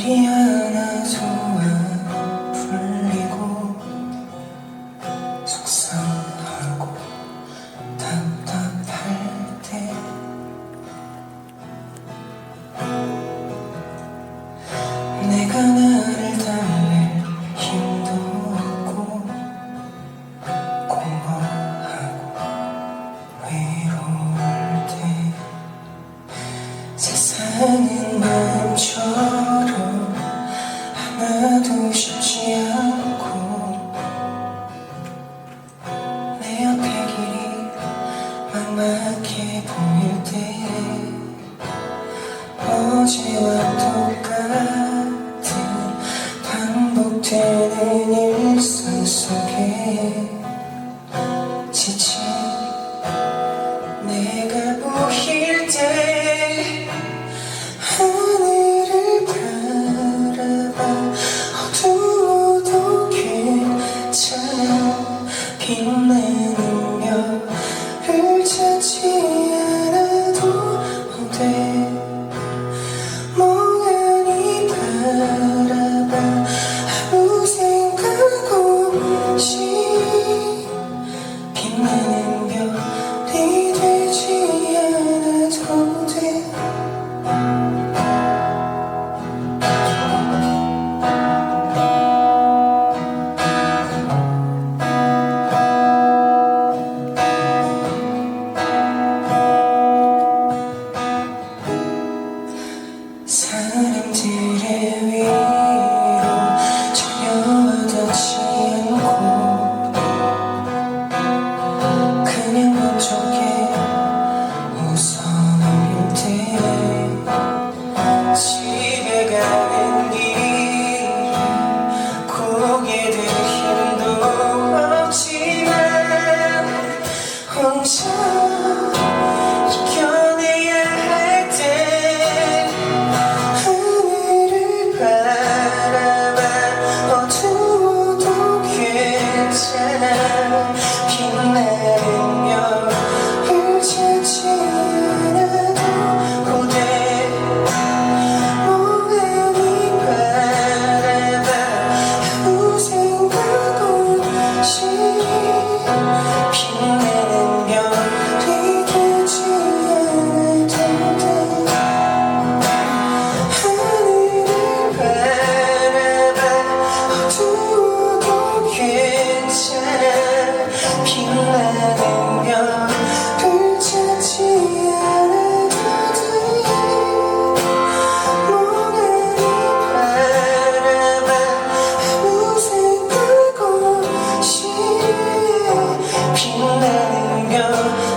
일이 하나도 안 풀리고 속상하고 답답할 때 내가 나를 달랠 힘도 없고 공허하고 외로울 때 세상은 마음 watch me while 경찰. She won't let him go.